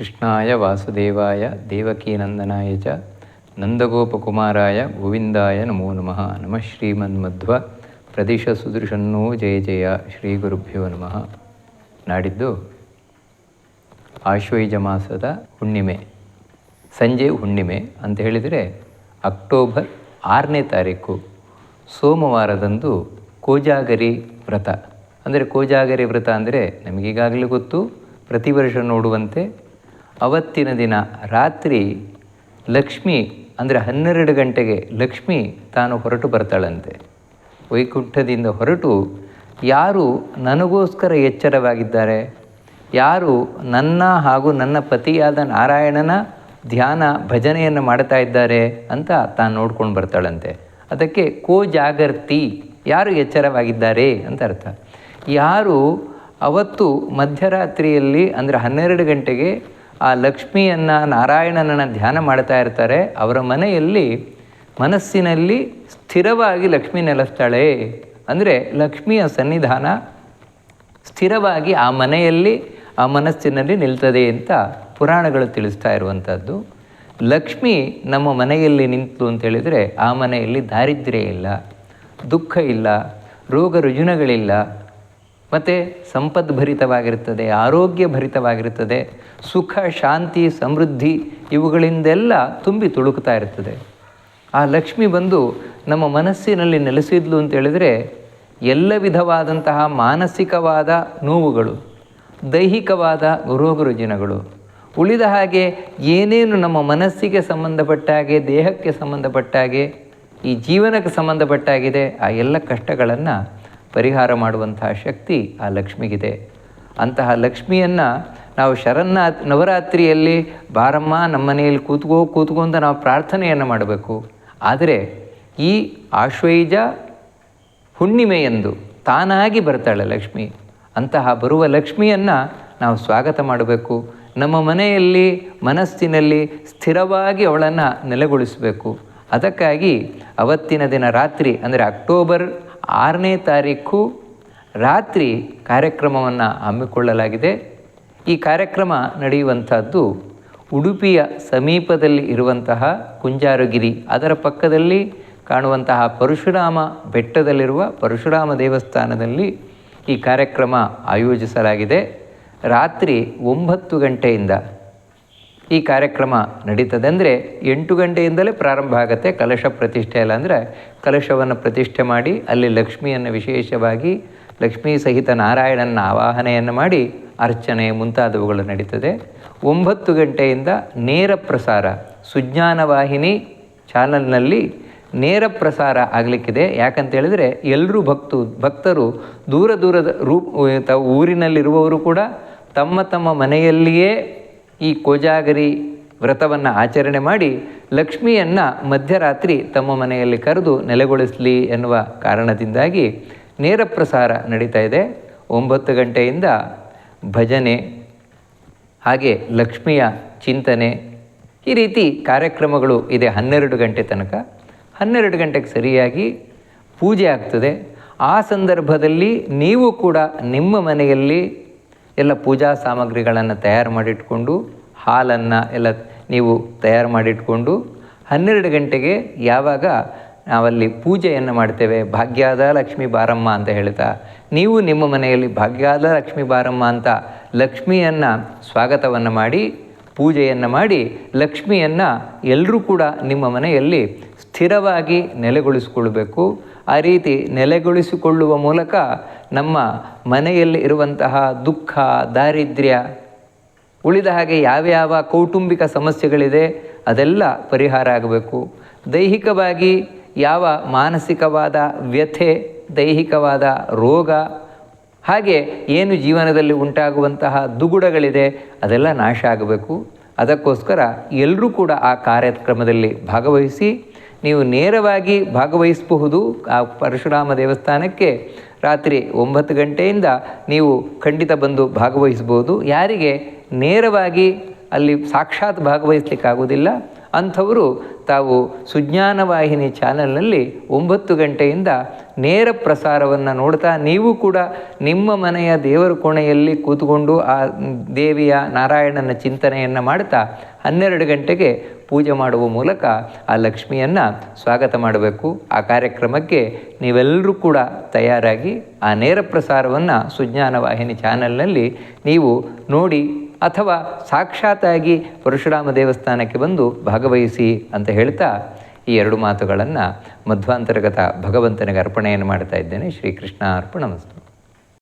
ಕೃಷ್ಣಾಯ ವಾಸುದೇವಾಯ, ದೇವಕೀನಂದನಾಯ ಚ, ನಂದಗೋಪಕುಮಾರಾಯ, ಗೋವಿಂದಾಯ ನಮೋ ನಮಃ ನಮಃ ಶ್ರೀಮನ್ಮಧ್ವ, ಪ್ರದೇಶ ಸುದೃಶನ್ನೋ ಜಯ ಜಯ, ಶ್ರೀ ಗುರುಭ್ಯೋ ನಮಃ. ನಾಡಿದ್ದು ಆಶ್ವಯುಜ ಮಾಸದ ಹುಣ್ಣಿಮೆ, ಸಂಜೆ ಹುಣ್ಣಿಮೆ ಅಂತ ಹೇಳಿದರೆ ಅಕ್ಟೋಬರ್ ಆರನೇ ತಾರೀಕು, ಸೋಮವಾರದಂದು ಕೋಜಾಗರಿ ವ್ರತ. ಅಂದರೆ ಕೋಜಾಗರಿ ವ್ರತ ಅಂದರೆ ನಮಗೀಗಾಗಲೇ ಗೊತ್ತು, ಪ್ರತಿ ವರ್ಷ ನೋಡುವಂತೆ ಅವತ್ತಿನ ದಿನ ರಾತ್ರಿ ಲಕ್ಷ್ಮಿ, ಅಂದರೆ ಹನ್ನೆರಡು ಗಂಟೆಗೆ ಲಕ್ಷ್ಮಿ ತಾನು ಹೊರಟು ಬರ್ತಾಳಂತೆ. ವೈಕುಂಠದಿಂದ ಹೊರಟು ಯಾರು ನನಗೋಸ್ಕರ ಎಚ್ಚರವಾಗಿದ್ದಾರೆ? ಯಾರು ನನ್ನ ಹಾಗೂ ನನ್ನ ಪತಿಯಾದ ನಾರಾಯಣನ ಧ್ಯಾನ ಭಜನೆಯನ್ನು ಮಾಡ್ತಾ ಇದ್ದಾರೆ ಅಂತ ತಾನು ನೋಡ್ಕೊಂಡು ಬರ್ತಾಳಂತೆ. ಅದಕ್ಕೆ ಕೋ ಜಾಗರ್ತಿ ಯಾರು ಎಚ್ಚರವಾಗಿದ್ದಾರೆ ಅಂತ ಅರ್ಥ. ಯಾರು ಅವತ್ತು ಮಧ್ಯರಾತ್ರಿಯಲ್ಲಿ, ಅಂದರೆ ಹನ್ನೆರಡು ಗಂಟೆಗೆ ಆ ಲಕ್ಷ್ಮಿಯನ್ನು ನಾರಾಯಣನನ್ನು ಧ್ಯಾನ ಮಾಡ್ತಾ ಇರ್ತಾರೆ. ಅವರ ಮನೆಯಲ್ಲಿ ಮನಸ್ಸಿನಲ್ಲಿ ಸ್ಥಿರವಾಗಿ ಲಕ್ಷ್ಮಿ ನೆಲೆಸ್ತಾಳೆ. ಅಂದರೆ ಲಕ್ಷ್ಮಿಯ ಸನ್ನಿಧಾನ ಸ್ಥಿರವಾಗಿ ಆ ಮನೆಯಲ್ಲಿ, ಆ ಮನಸ್ಸಿನಲ್ಲಿ ನಿಲ್ತದೆ ಅಂತ ಪುರಾಣಗಳು ತಿಳಿಸ್ತಾ ಇರುವಂಥದ್ದು ಲಕ್ಷ್ಮಿ ನಮ್ಮ ಮನೆಯಲ್ಲಿ ನಿಂತು ಅಂತ ಹೇಳಿದರೆ ಆ ಮನೆಯಲ್ಲಿ ದಾರಿದ್ರ್ಯ ಇಲ್ಲ, ದುಃಖ ಇಲ್ಲ, ರೋಗ ರುಜಿನಗಳಿಲ್ಲ ಮತ್ತು ಸಂಪದ್ಭರಿತವಾಗಿರುತ್ತದೆ ಆರೋಗ್ಯ ಭರಿತವಾಗಿರುತ್ತದೆ, ಸುಖ, ಶಾಂತಿ, ಸಮೃದ್ಧಿ ಇವುಗಳಿಂದೆಲ್ಲ ತುಂಬಿ ತುಳುಕ್ತಾ ಇರ್ತದೆ ಆ ಲಕ್ಷ್ಮಿ ಬಂದು ನಮ್ಮ ಮನಸ್ಸಿನಲ್ಲಿ ನೆಲೆಸಿದ್ಲು ಅಂತ ಹೇಳಿದರೆ ಎಲ್ಲ ವಿಧವಾದಂತಹ ಮಾನಸಿಕವಾದ ನೋವುಗಳು, ದೈಹಿಕವಾದ ರೋಗ ರುಜಿನಗಳು ಉಳಿದ ಹಾಗೆ ಏನೇನು ನಮ್ಮ ಮನಸ್ಸಿಗೆ ಸಂಬಂಧಪಟ್ಟ ಹಾಗೆ, ದೇಹಕ್ಕೆ ಸಂಬಂಧಪಟ್ಟಾಗೆ ಈ ಜೀವನಕ್ಕೆ ಸಂಬಂಧಪಟ್ಟಾಗಿದೆ ಆ ಎಲ್ಲ ಕಷ್ಟಗಳನ್ನು ಪರಿಹಾರ ಮಾಡುವಂತಹ ಶಕ್ತಿ ಆ ಲಕ್ಷ್ಮಿಗಿದೆ. ಅಂತಹ ಲಕ್ಷ್ಮಿಯನ್ನು ನಾವು ಶರನ್ನ ನವರಾತ್ರಿಯಲ್ಲಿ ಬಾರಮ್ಮ ನಮ್ಮ ಮನೆಯಲ್ಲಿ ಕೂತ್ಕೋ ಕೂತ್ಕೋ ಅಂತ ನಾವು ಪ್ರಾರ್ಥನೆಯನ್ನು ಮಾಡಬೇಕು. ಆದರೆ ಈ ಆಶ್ವೈಜ ಹುಣ್ಣಿಮೆಯಂದು ತಾನಾಗಿ ಬರ್ತಾಳೆ ಲಕ್ಷ್ಮಿ. ಅಂತಹ ಬರುವ ಲಕ್ಷ್ಮಿಯನ್ನು ನಾವು ಸ್ವಾಗತ ಮಾಡಬೇಕು. ನಮ್ಮ ಮನೆಯಲ್ಲಿ, ಮನಸ್ಸಿನಲ್ಲಿ ಸ್ಥಿರವಾಗಿ ಅವಳನ್ನು ನೆಲೆಗೊಳಿಸಬೇಕು. ಅದಕ್ಕಾಗಿ ಅವತ್ತಿನ ದಿನ ರಾತ್ರಿ, ಅಂದರೆ ಅಕ್ಟೋಬರ್ ಆರನೇ ತಾರೀಕು ರಾತ್ರಿ ಕಾರ್ಯಕ್ರಮವನ್ನು ಹಮ್ಮಿಕೊಳ್ಳಲಾಗಿದೆ. ಈ ಕಾರ್ಯಕ್ರಮ ನಡೆಯುವಂಥದ್ದು ಉಡುಪಿಯ ಸಮೀಪದಲ್ಲಿ ಇರುವಂತಹ ಕುಂಜಾರುಗಿರಿ, ಅದರ ಪಕ್ಕದಲ್ಲಿ ಕಾಣುವಂತಹ ಪರಶುರಾಮ ಬೆಟ್ಟದಲ್ಲಿರುವ ಪರಶುರಾಮ ದೇವಸ್ಥಾನದಲ್ಲಿ ಈ ಕಾರ್ಯಕ್ರಮ ಆಯೋಜಿಸಲಾಗಿದೆ. ರಾತ್ರಿ ಒಂಬತ್ತು ಗಂಟೆಯಿಂದ ಈ ಕಾರ್ಯಕ್ರಮ ನಡೀತದೆ ಅಂದರೆ ಎಂಟು ಗಂಟೆಯಿಂದಲೇ ಪ್ರಾರಂಭ ಆಗುತ್ತೆ. ಕಲಶ ಪ್ರತಿಷ್ಠೆ ಅಲ್ಲ ಅಂದರೆ ಕಲಶವನ್ನು ಪ್ರತಿಷ್ಠೆ ಮಾಡಿ ಅಲ್ಲಿ ಲಕ್ಷ್ಮಿಯನ್ನು ವಿಶೇಷವಾಗಿ ಲಕ್ಷ್ಮೀ ಸಹಿತ ನಾರಾಯಣನ ಆವಾಹನೆಯನ್ನು ಮಾಡಿ ಅರ್ಚನೆ ಮುಂತಾದವುಗಳು ನಡೀತದೆ. ಒಂಬತ್ತು ಗಂಟೆಯಿಂದ ನೇರ ಪ್ರಸಾರ, ಸುಜ್ಞಾನ ವಾಹಿನಿ ಚಾನಲ್ನಲ್ಲಿ ನೇರ ಪ್ರಸಾರ ಆಗಲಿಕ್ಕಿದೆ. ಯಾಕಂತ ಹೇಳಿದರೆ ಎಲ್ಲರೂ ಭಕ್ತು, ಭಕ್ತರು ದೂರ ದೂರದ ರೂ, ಊರಿನಲ್ಲಿರುವವರು ಕೂಡ ತಮ್ಮ ತಮ್ಮ ಮನೆಯಲ್ಲಿಯೇ ಈ ಕೋಜಾಗರಿ ವ್ರತವನ್ನು ಆಚರಣೆ ಮಾಡಿ ಲಕ್ಷ್ಮಿಯನ್ನು ಮಧ್ಯರಾತ್ರಿ ತಮ್ಮ ಮನೆಯಲ್ಲಿ ಕರೆದು ನೆಲೆಗೊಳಿಸಲಿ ಎನ್ನುವ ಕಾರಣದಿಂದಾಗಿ ನೇರ ಪ್ರಸಾರ ನಡೀತಾ ಇದೆ. ಒಂಬತ್ತು ಗಂಟೆಯಿಂದ ಭಜನೆ, ಹಾಗೆ ಲಕ್ಷ್ಮಿಯ ಚಿಂತನೆ, ಈ ರೀತಿ ಕಾರ್ಯಕ್ರಮಗಳು ಇದೆ ಹನ್ನೆರಡು ಗಂಟೆ ತನಕ. ಹನ್ನೆರಡು ಗಂಟೆಗೆ ಸರಿಯಾಗಿ ಪೂಜೆ ಆಗ್ತದೆ. ಆ ಸಂದರ್ಭದಲ್ಲಿ ನೀವು ಕೂಡ ನಿಮ್ಮ ಮನೆಯಲ್ಲಿ ಎಲ್ಲ ಪೂಜಾ ಸಾಮಗ್ರಿಗಳನ್ನು ತಯಾರು ಮಾಡಿಟ್ಕೊಂಡು, ಹಾಲನ್ನು ಎಲ್ಲ ನೀವು ತಯಾರು ಮಾಡಿಟ್ಕೊಂಡು, ಹನ್ನೆರಡು ಗಂಟೆಗೆ ಯಾವಾಗ ನಾವಲ್ಲಿ ಪೂಜೆಯನ್ನು ಮಾಡ್ತೇವೆ? ಭಾಗ್ಯದ ಲಕ್ಷ್ಮಿ ಬಾರಮ್ಮ ಅಂತ ಹೇಳ್ತಾ, ನೀವು ನಿಮ್ಮ ಮನೆಯಲ್ಲಿ ಭಾಗ್ಯದ ಲಕ್ಷ್ಮಿ ಬಾರಮ್ಮ ಅಂತ ಲಕ್ಷ್ಮಿಯನ್ನು ಸ್ವಾಗತವನ್ನು ಮಾಡಿ, ಪೂಜೆಯನ್ನು ಮಾಡಿ, ಲಕ್ಷ್ಮಿಯನ್ನು ಎಲ್ಲರೂ ಕೂಡ ನಿಮ್ಮ ಮನೆಯಲ್ಲಿ ಸ್ಥಿರವಾಗಿ ನೆಲೆಗೊಳಿಸಿಕೊಳ್ಬೇಕು. ಆ ರೀತಿ ನೆಲೆಗೊಳಿಸಿಕೊಳ್ಳುವ ಮೂಲಕ ನಮ್ಮ ಮನೆಯಲ್ಲಿ ಇರುವಂತಹ ದುಃಖ, ದಾರಿದ್ರ್ಯ, ಉಳಿದ ಹಾಗೆ ಯಾವ್ಯಾವ ಕೌಟುಂಬಿಕ ಸಮಸ್ಯೆಗಳಿದೆ, ಅದೆಲ್ಲ ಪರಿಹಾರ ಆಗಬೇಕು. ದೈಹಿಕವಾಗಿ ಯಾವ ಮಾನಸಿಕವಾದ ವ್ಯಥೆ, ದೈಹಿಕವಾದ ರೋಗ, ಹಾಗೆ ಏನು ಜೀವನದಲ್ಲಿ ಉಂಟಾಗುವಂತಹ ದುಗುಡಗಳಿದೆ, ಅದೆಲ್ಲ ನಾಶ ಆಗಬೇಕು. ಅದಕ್ಕೋಸ್ಕರ ಎಲ್ಲರೂ ಕೂಡ ಆ ಕಾರ್ಯಕ್ರಮದಲ್ಲಿ ಭಾಗವಹಿಸಿ, ನೀವು ನೇರವಾಗಿ ಭಾಗವಹಿಸಬಹುದು. ಆ ಪರಶುರಾಮ ದೇವಸ್ಥಾನಕ್ಕೆ ರಾತ್ರಿ ಒಂಬತ್ತು ಗಂಟೆಯಿಂದ ನೀವು ಖಂಡಿತ ಬಂದು ಭಾಗವಹಿಸ್ಬೋದು ಯಾರಿಗೆ ನೇರವಾಗಿ ಅಲ್ಲಿ ಸಾಕ್ಷಾತ್ ಭಾಗವಹಿಸ್ಲಿಕ್ಕಾಗೋದಿಲ್ಲ ಅಂಥವರು ತಾವು ಸುಜ್ಞಾನ ವಾಹಿನಿ ಚಾನಲ್ನಲ್ಲಿ ಒಂಬತ್ತು ಗಂಟೆಯಿಂದ ನೇರ ಪ್ರಸಾರವನ್ನು ನೋಡ್ತಾ ನೀವು ಕೂಡ ನಿಮ್ಮ ಮನೆಯ ದೇವರ ಕೋಣೆಯಲ್ಲಿ ಕೂತ್ಕೊಂಡು ಆ ದೇವಿಯ ನಾರಾಯಣನ ಚಿಂತನೆಯನ್ನು ಮಾಡ್ತಾ ಹನ್ನೆರಡು ಗಂಟೆಗೆ ಪೂಜೆ ಮಾಡುವ ಮೂಲಕ ಆ ಲಕ್ಷ್ಮಿಯನ್ನು ಸ್ವಾಗತ ಮಾಡಬೇಕು. ಆ ಕಾರ್ಯಕ್ರಮಕ್ಕೆ ನೀವೆಲ್ಲರೂ ಕೂಡ ತಯಾರಾಗಿ ಆ ನೇರ ಪ್ರಸಾರವನ್ನು ಸುಜ್ಞಾನ ವಾಹಿನಿ ಚಾನಲ್ನಲ್ಲಿ ನೀವು ನೋಡಿ ಅಥವಾ ಸಾಕ್ಷಾತ್ತಾಗಿ ಪರಶುರಾಮ ದೇವಸ್ಥಾನಕ್ಕೆ ಬಂದು ಭಾಗವಹಿಸಿ ಅಂತ ಹೇಳ್ತಾ ಈ ಎರಡು ಮಾತುಗಳನ್ನು ಮಧ್ವಾಂತರ್ಗತ ಭಗವಂತನಿಗೆ ಅರ್ಪಣೆಯನ್ನು ಮಾಡ್ತಾ ಇದ್ದೇನೆ. ಶ್ರೀಕೃಷ್ಣ ಅರ್ಪಣಮಸ್ತು